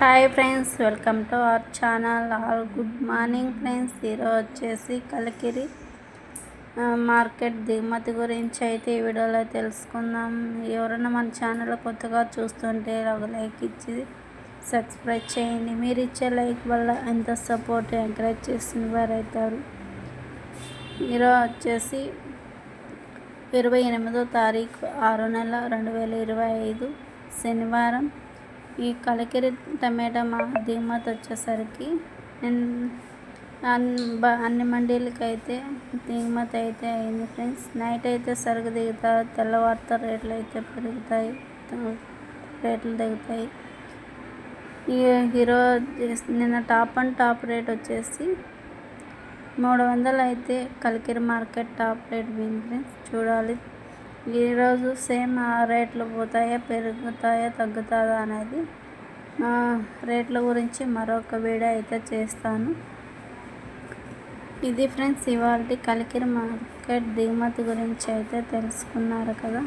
Hi friends welcome to our channel. All good morning friends. ఈరోజు వచ్చేసి Kalikiri market దిగుమతి గురించి అయితే ఈ వీడియోలో తెలుసుకుందాం. ఎవరైనా మన ఛానల్ కొత్తగా చూస్తుంటే ఒక లైక్ ఇచ్చి సబ్స్క్రైబ్ చేయండి. మీరు ఇచ్చే లైక్ వల్ల ఎంత సపోర్ట్ ఎంకరేజ్ చేసిన వారు అవుతారు. ఈరోజు వచ్చేసి ఇరవై ఎనిమిదో తారీఖు ఆరో నెల రెండు వేల ఇరవై ఐదు శనివారం. ఈ కలికిరి టమాటా మా దిగుమతి వచ్చేసరికి నేను అన్ని అన్ని మండీలకి అయితే దిగుమతి అయితే అయింది ఫ్రెండ్స్. నైట్ అయితే సరుకు దిగుతారు తెల్లవారితో రేట్లు అయితే పెరుగుతాయి రేట్లు దిగుతాయి. ఈ హీరో నిన్న టాప్ అండ్ టాప్ రేట్ వచ్చేసి మూడు వందలు అయితే కలికిరి మార్కెట్ టాప్ రేట్ పోయింది ఫ్రెండ్స్. చూడాలి. ఈరోజు సేమ్ ఆ రేట్లు పోతాయా పెరుగుతాయా తగ్గుతుందా అనేది రేట్ల గురించి మరొక వీడియో అయితే చేస్తాను. ఇది ఫ్రెండ్స్ ఇవాళ కలికిరి మార్కెట్ దిగుమతి గురించి అయితే తెలుసుకున్నారు కదా.